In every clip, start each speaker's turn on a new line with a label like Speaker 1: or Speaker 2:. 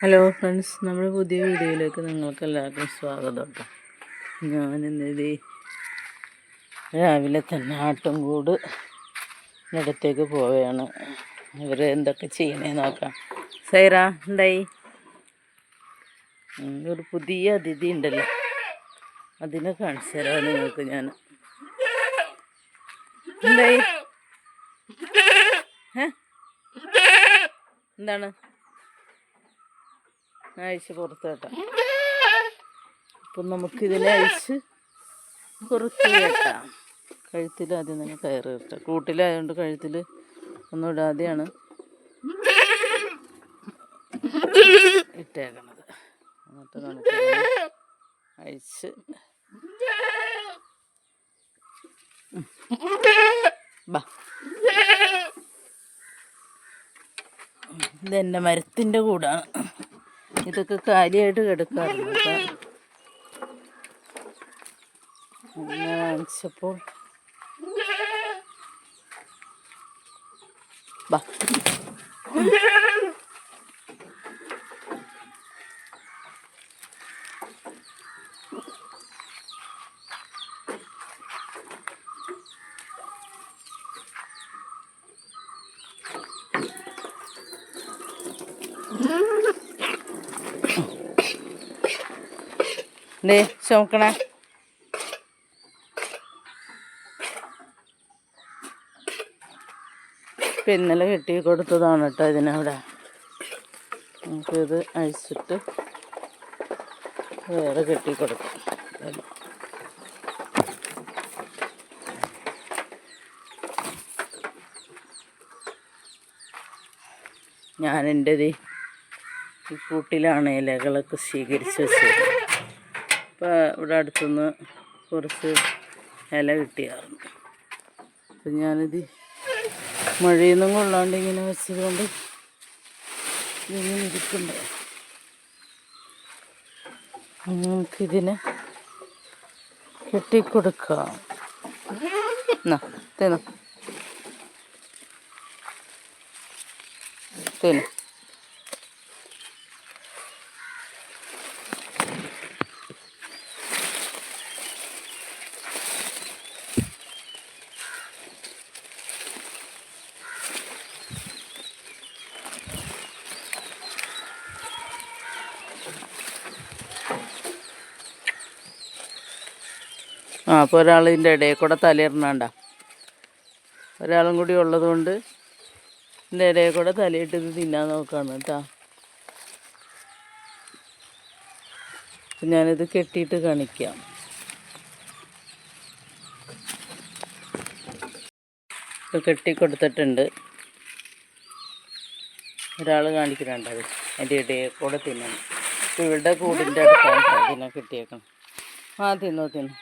Speaker 1: Hello friends നമ്മുടെ പുതിയ വീഡിയോയിലേക്ക് നിങ്ങൾക്ക് എല്ലാവർക്കും സ്വാഗതം കേട്ടോ ഞാനിന്നിത് രാവിലെ തന്നെ ആട്ടുംകൂട് ഇടത്തേക്ക് പോവുകയാണ്. ഇവർ എന്തൊക്കെ ചെയ്യണേ നോക്കാം. സൈറ എന്തായി? ഒരു പുതിയ അതിഥി ഉണ്ടല്ലോ. അതിനെ കാണിച്ചു തരാം നിങ്ങൾക്ക് ഞാൻ. എന്തായി? എന്താണ്? അഴിച്ച് പുറത്ത് കേട്ടോ. അപ്പം നമുക്കിതിനെ അഴിച്ച് പുറത്ത് കേട്ടാം. കഴുത്തിൽ ആദ്യം തന്നെ കയറ് കെട്ടാം. കൂട്ടിലായതുകൊണ്ട് കഴുത്തിൽ ഒന്നും ഇടാതെയാണ് ഇട്ടേക്കണത്. എന്നിട്ട് നമുക്ക് അഴിച്ച് ബാ. ഇതെന്റെ മരത്തിന്റെ കൂടാണ്. ഇതൊക്കെ കാര്യമായിട്ട് കിടക്കാറുണ്ട് വാങ്ങിച്ചപ്പോൾ ദേ ചുമക്കണേ. ഇപ്പം കെട്ടി കൊടുത്തതാണ് കേട്ടോ ഇതിനവിടെ. നമുക്കിത് അഴിച്ചിട്ട് വേറെ കെട്ടി കൊടുക്കാം. ഞാൻ ഈ കൂട്ടിലാണ് ഇലകളൊക്കെ സ്വീകരിച്ച് വെച്ചത്. അപ്പോൾ ഇവിടെ അടുത്തുനിന്ന് കുറച്ച് ഇല കിട്ടിയായിരുന്നു അപ്പം ഞാനിത് മഴയൊന്നും കൊള്ളാണ്ട് ഇങ്ങനെ വെച്ചതുകൊണ്ട് ഇതിങ്ങനെ ഇരിക്കണ്ടേ നമുക്കിതിനെ കെട്ടിക്കൊടുക്കാം. എന്നാ തിന്നു. തിന്നു. അപ്പോൾ ഒരാൾ ഇതിന്റെ ഇടയിൽ കൂടെ തലയിടണണ്ട. ഒരാളും കൂടി ഉള്ളതുകൊണ്ട് ഇതിന്റെ ഇടയിൽ കൂടെ തലയിട്ട് ഇത് തിന്നാൻ നോക്കാണ് കേട്ടോ. ഞാനിത് കെട്ടിയിട്ട് കാണിക്കാം. കെട്ടി കൊടുത്തിട്ടുണ്ട് ഒരാൾ കാണിക്കുന്നുണ്ട് അത്. അതിന്റെ ഇടയിൽ കൂടെ തിന്നണം. ഇവരുടെ കൂടിന്റെ അടുത്താണ്. കെട്ടിയേക്കണം. ആ തിന്നു തിന്നു.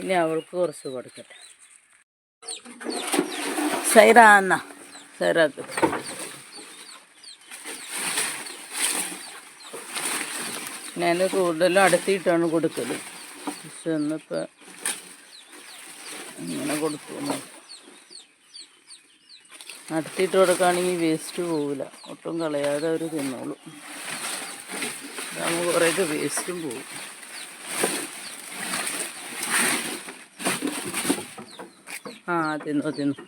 Speaker 1: ഇനി അവൾക്ക് കുറച്ച് കൊടുക്കട്ടെ. സൈറ എന്ന? സൈറാക്ക് ഞാൻ കൂടുതലും അടുത്തിട്ടാണ് കൊടുക്കൽ. പക്ഷെ ഇന്നിപ്പോൾ ഇങ്ങനെ കൊടുത്തു അടുത്തിട്ട് കൊടുക്കുകയാണെങ്കിൽ വേസ്റ്റ് പോവില്ല ഒട്ടും കളയാതെ അവർ തിന്നോളും. ഇതാകുമ്പോൾ കുറേയൊക്കെ വേസ്റ്റും പോകും ആ തിന്നു തിന്നു.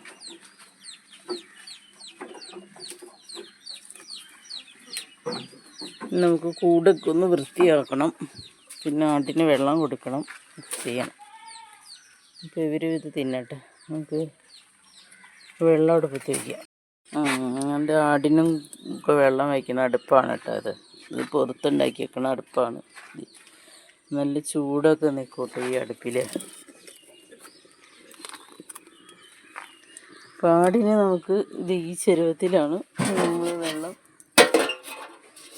Speaker 1: നമുക്ക് കൂടൊക്കെ ഒന്ന് വൃത്തിയാക്കണം. പിന്നെ ആട്ടിന് വെള്ളം കൊടുക്കണം. ചെയ്യണം. അപ്പോൾ ഇവർ ഇത് തിന്നട്ടെ. നമുക്ക് വെള്ളം അടുപ്പത്ത് വയ്ക്കാം എന്റെ ആടിനും ഒക്കെ വെള്ളം വയ്ക്കുന്ന അടുപ്പാണ് കേട്ടോ അത് ഇത് പുറത്തുണ്ടാക്കി വെക്കണ അടുപ്പാണ് നല്ല ചൂടൊക്കെ നിൽക്കോട്ടെ ഈ അടുപ്പിൽ പാടിന് നമുക്ക് ഇത് ഈ ചെരുവത്തിലാണ് നമ്മൾ വെള്ളം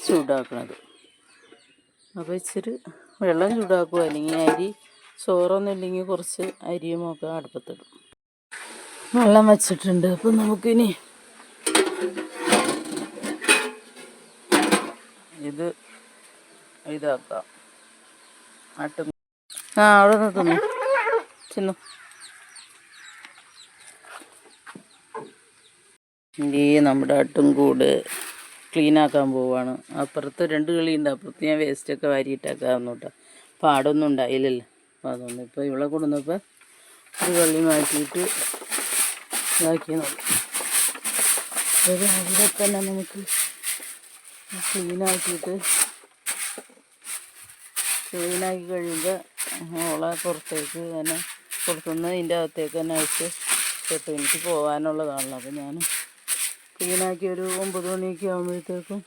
Speaker 1: ചൂടാക്കുന്നത് അപ്പോൾ ഇച്ചിരി വെള്ളം ചൂടാക്കുക. അല്ലെങ്കിൽ അരി ചോറൊന്നും ഇല്ലെങ്കിൽ കുറച്ച് അരിയുമൊക്കെ അടുപ്പത്തിടും. വെള്ളം വച്ചിട്ടുണ്ട്. അപ്പം നമുക്കിനി ഇത് ഇതാക്കാം. ആട്ടും. ആ അവിടെ നിന്ന് തിന്നു. ഈ നമ്മുടെ ക്ലീൻ ആക്കാൻ പോവാണ്. അപ്പുറത്ത് രണ്ട് കിളിയുണ്ട്. അപ്പുറത്ത് ഞാൻ വേസ്റ്റൊക്കെ വാരിയിട്ടേക്കാവുന്നു കേട്ടോ. പാടൊന്നും ഉണ്ടായില്ലല്ലോ. അപ്പോൾ അതൊന്നും ഇപ്പോൾ ഇവിടെ കൊണ്ടുവന്നപ്പോൾ ഒരു കള്ളി മാറ്റിയിട്ട് ഇതാക്കി നോക്കും രാവിലെ തന്നെ നമുക്ക് ക്ലീനാക്കിയിട്ട് ക്ലീനാക്കി കഴിയുമ്പോൾ ഓളെ പുറത്തേക്ക് തന്നെ പുറത്തുനിന്ന് ഇതിന്റെ അകത്തേക്ക് തന്നെ അയച്ച് കേട്ടോ എനിക്ക് പോകാനുള്ളതാണല്ലോ അപ്പോൾ ഞാൻ ക്ലീനാക്കി ഒരു ഒമ്പത് മണിയൊക്കെ ആകുമ്പോഴത്തേക്കും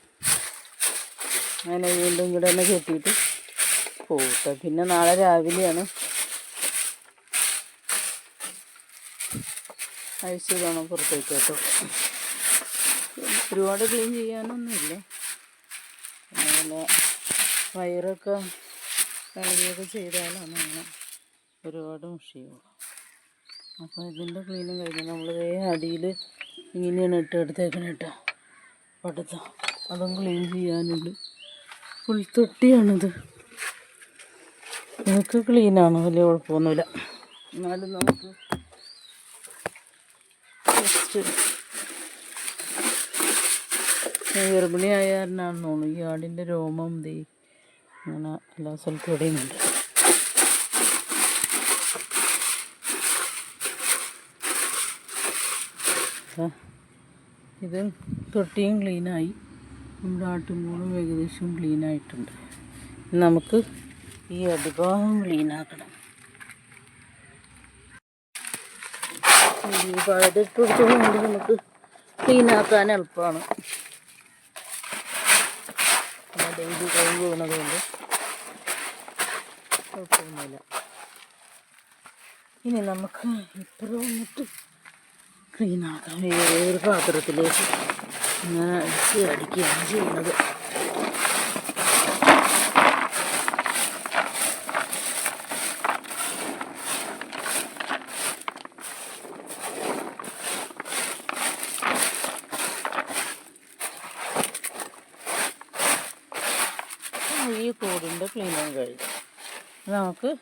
Speaker 1: അങ്ങനെ വീണ്ടും കൂടെ തന്നെ കെട്ടിയിട്ട് പോകട്ടെ പിന്നെ നാളെ രാവിലെയാണ് അഴിച്ചു വേണം പുറത്തേക്ക് കേട്ടോ. ഒരുപാട് ക്ലീൻ ചെയ്യാനൊന്നുമില്ല. അതുപോലെ വയറൊക്കെ കഴുകിയൊക്കെ ചെയ്താലാണ് അങ്ങനെ ഒരുപാട് മുഷിയുള്ളൂ. അപ്പോൾ ഇതിന്റെ ക്ലീനും കഴിഞ്ഞ് നമ്മൾ അടിയിൽ ഇങ്ങനെയാണ് ഇട്ട് എടുത്തേക്കണം കേട്ടോ പടുത്ത അതും ക്ലീൻ ചെയ്യാനുണ്ട് ഫുൾ തൊട്ടിയാണിത്. നമുക്ക് ക്ലീനാണ് വലിയ കുഴപ്പമൊന്നുമില്ല. എന്നാലും നമുക്ക് ജസ്റ്റ് ഗർഭിണിയായ കാരനാണെന്ന് തോന്നുന്നു. ഈ ആടിന്റെ രോമം ദേ അങ്ങനെ എല്ലാ സ്ഥലത്തും ഇവിടെയും ആ, ഇത് തൊട്ടിയും ക്ലീനായി. നമ്മുടെ ആട്ടുംകൂടും ഏകദേശം ക്ലീനായിട്ടുണ്ട്. നമുക്ക് ഈ അടിഭാഗം ക്ലീനാക്കണം. ഈ നമുക്ക് ക്ലീനാക്കാൻ എളുപ്പമാണ്. ഡെയിലി കൈ വീണതുകൊണ്ട് കുഴപ്പമൊന്നുമില്ല. ഇനി നമുക്ക് ഇപ്പുറം വന്നിട്ട് ഈ ഒരു പാത്രത്തിലേക്ക് ഇങ്ങനെ അടിച്ച് അടിക്കുകയാണ് ചെയ്യുന്നത്. ഈ കൂടിന്റെ ക്ലീനിങ് കഴിഞ്ഞു. നമുക്ക്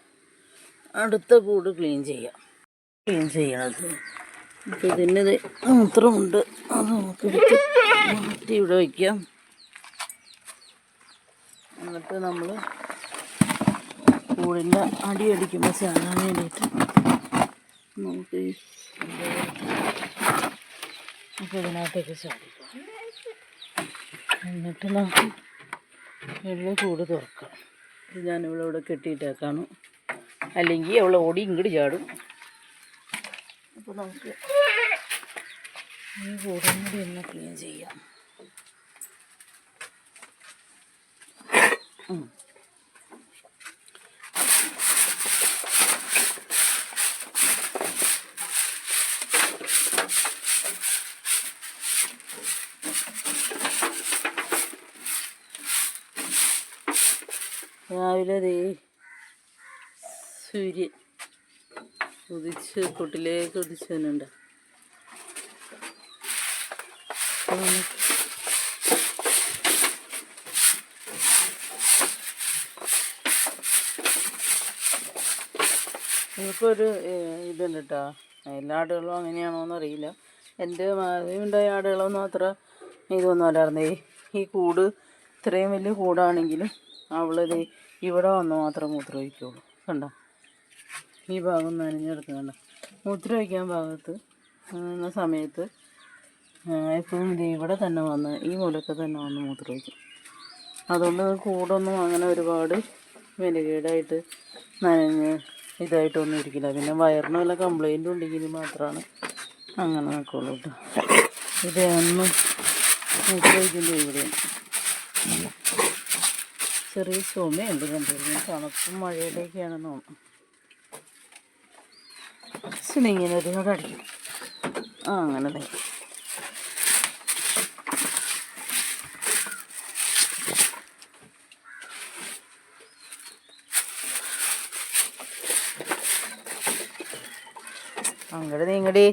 Speaker 1: അടുത്ത കൂട് ക്ലീൻ ചെയ്യാം. ക്ലീൻ ചെയ്യണത്. അപ്പോൾ ഇതിന്റെ ഇത് മൂത്രമുണ്ട്. അത് നമുക്ക് എടുത്ത് മാറ്റി ഇവിടെ വയ്ക്കാം എന്നിട്ട് നമ്മൾ കൂടിന്റെ അടി അടിക്കുമ്പോൾ ചാടാൻ വേണ്ടിയിട്ട് നമുക്ക് ഈ ഇതിനകത്തേക്ക് ചാടിക്കാം. എന്നിട്ട് നമുക്ക് വെള്ള കൂട് തുറക്കാം. ഇത് ഞാനിവിടെ ഇവിടെ കെട്ടിയിട്ടേക്കാണ്. അല്ലെങ്കിൽ അവളെ ഓടി ഇങ്ങോട്ട് ചാടും. അപ്പോൾ നമുക്ക് ഈ ബോർഡും കൂടി ഒന്ന് ക്ലീൻ ചെയ്യാം. രാവിലെ ദേ സൂര്യൻ ഉദിച്ച് കുട്ടിലേക്ക് തന്നെ തന്നുണ്ട് ഒരു ഇതുണ്ട് കേട്ടോ എല്ലാ ആടുകളും അങ്ങനെയാണോ എന്നറിയില്ല. എന്റെ ഉണ്ടായ ആടുകളൊന്നും അത്ര ഇതൊന്നും അല്ലായിരുന്നേ. ഈ കൂട് ഇത്രയും വലിയ കൂടാണെങ്കിലും അവളത് ഇവിടെ വന്ന് മാത്രം മൂത്രം ഒഴിക്കുള്ളൂ. കണ്ടോ? ഈ ഭാഗം നനഞ്ഞെടുത്ത് കണ്ട? മൂത്രം ഒഴിക്കാൻ ഭാഗത്ത് എന്ന സമയത്ത് എപ്പോഴും ഇവിടെ തന്നെ വന്ന് ഈ മൂലക്ക് തന്നെ വന്ന് മൂത്രം ഒഴിക്കും. അതുകൊണ്ട് കൂടൊന്നും അങ്ങനെ ഒരുപാട് വിലകേടായിട്ട് നനഞ്ഞ് ഇതായിട്ടൊന്നും ഇരിക്കില്ല പിന്നെ വയറിന് വല്ല കംപ്ലൈന്റ് ഉണ്ടെങ്കിൽ മാത്രമാണ് അങ്ങനെ നിൽക്കുള്ളൂ കേട്ടോ. ഇത് ഒന്നും ഇതിന്റെ ഇവിടെയാണ് ചെറിയ ചുമയുണ്ട് കണ്ടിരുന്നു തണുപ്പും മഴയിലേക്കാണെന്ന് തോന്നുന്നു ഇങ്ങനെ ഒരു അടിക്കും. ആ അങ്ങനെ തന്നെ അങ്ങോട്ട് നീങ്ങടി.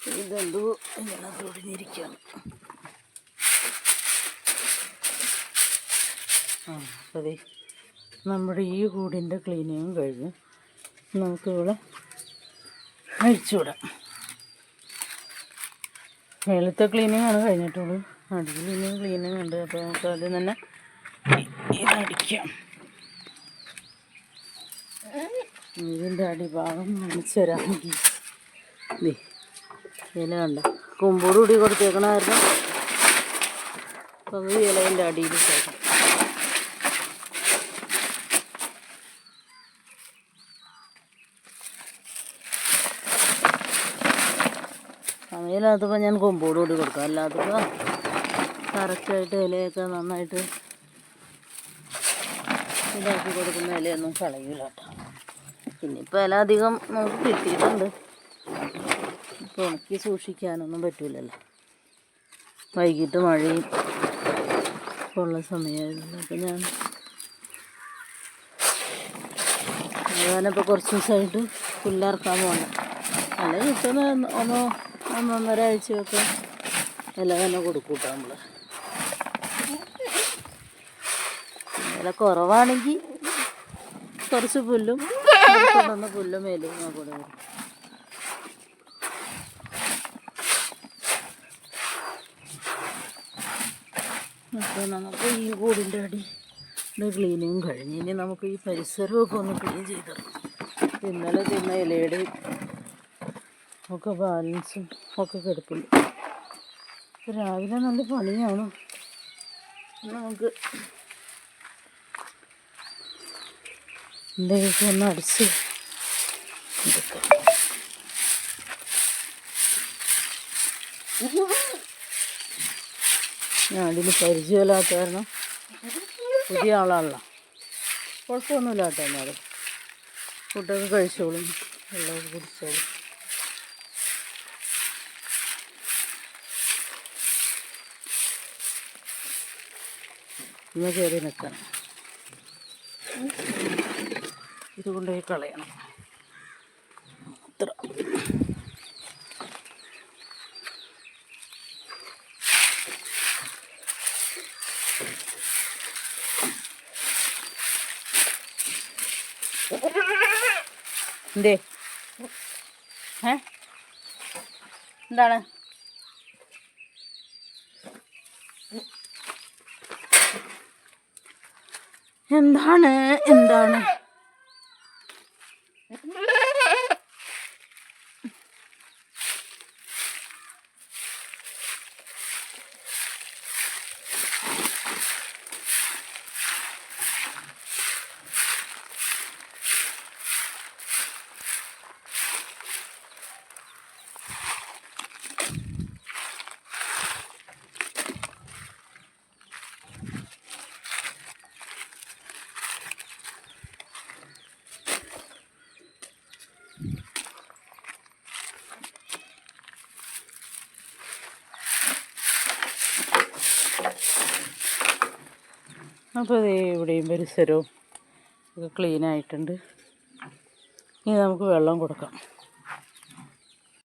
Speaker 1: ഇതെന്തോ ഇങ്ങനെ ഒടിഞ്ഞിരിക്കുകയാണ് ദേ നമ്മുടെ ഈ കൂടിന്റെ ക്ലീനിങ്ങും കഴിഞ്ഞ് നമുക്കിവിടെ അഴിച്ചുവിടാം മേളത്തെ ക്ലീനിങ് ആണ് കഴിഞ്ഞിട്ടുള്ളൂ അടിയിൽ ഇനിയും ക്ലീനിങ് ഉണ്ട് അപ്പോൾ നമുക്ക് ആദ്യം തന്നെ ഇതടിക്കാം. ഇതിന്റെ അടിഭാഗം കാണിച്ചു തരാമെങ്കിൽ ഇല കണ്ട. കൊമ്പോട് കൂടി കൊടുത്തേക്കണമായിരുന്നു. അപ്പോൾ ഈ ഇലേന്റെ അടിയിൽ ചേർക്കാം സമയമില്ലാത്തപ്പോൾ ഞാൻ കൊമ്പോട് കൂടി കൊടുക്കാം. അല്ലാത്തപ്പോൾ കറക്റ്റായിട്ട് ഇലയൊക്കെ നന്നായിട്ട് ഇതാക്കി കൊടുക്കുന്ന ഇലയൊന്നും കളയില്ല കേട്ടോ. പിന്നെ ഇപ്പോൾ ഇല അധികം നമുക്ക് കിട്ടിയിട്ടുണ്ട്. ഇപ്പോൾ ഉണക്കി സൂക്ഷിക്കാനൊന്നും പറ്റില്ലല്ലോ വൈകിട്ട് മഴയും ഉള്ള സമയമായിരുന്നു. അപ്പം ഞാൻ ഞാനിപ്പോൾ കുറച്ച് ദിവസമായിട്ട് പുല്ലറക്കാൻ പോകണ്ട അല്ല കിട്ടുന്ന ഒന്നോ ഒന്നൊന്നര ആഴ്ചയൊക്കെ ഇല തന്നെ കൊടുക്കും കേട്ടോ നമ്മൾ ഇല കുറവാണെങ്കിൽ കുറച്ച് പുല്ലും കൊണ്ടുവന്ന് പുല്ലും മേലും കൂടെ വരും അപ്പോൾ നമുക്ക് ഈ കൂടിന്റെ അടി ക്ലീനിങ് കഴിഞ്ഞ് ഇനി നമുക്ക് ഈ പരിസരമൊക്കെ ഒന്ന് ക്ലീൻ ചെയ്ത് ഇന്നലെ തിന്ന ഇലയുടെയും ഒക്കെ ബാലൻസും ഒക്കെ ഇപ്പൊ രാവിലെ നല്ല പണിയാണ്. നമുക്ക് എന്തെങ്കിലും ഒന്ന് അടിച്ച് ഞാൻ അതിന് പരിചയമില്ലാത്ത കാരണം പുതിയ ആളാണല്ലോ. കുഴപ്പമൊന്നുമില്ല കേട്ടോ എന്നാലും ഫുഡൊക്കെ കഴിച്ചോളും. വെള്ളമൊക്കെ കുടിച്ചോളും. ഇന്ന് കയറി നിൽക്കണം. ഇത് കൊണ്ടുപോയി കളയണം. അത്ര. എന്തേ? എന്താണ്? എന്താണ്? എന്താണ്? അപ്പോൾ ഇത് ഇവിടെയും പരിസരവും ഒക്കെ ക്ലീൻ ആയിട്ടുണ്ട്. ഇനി നമുക്ക് വെള്ളം കൊടുക്കാം.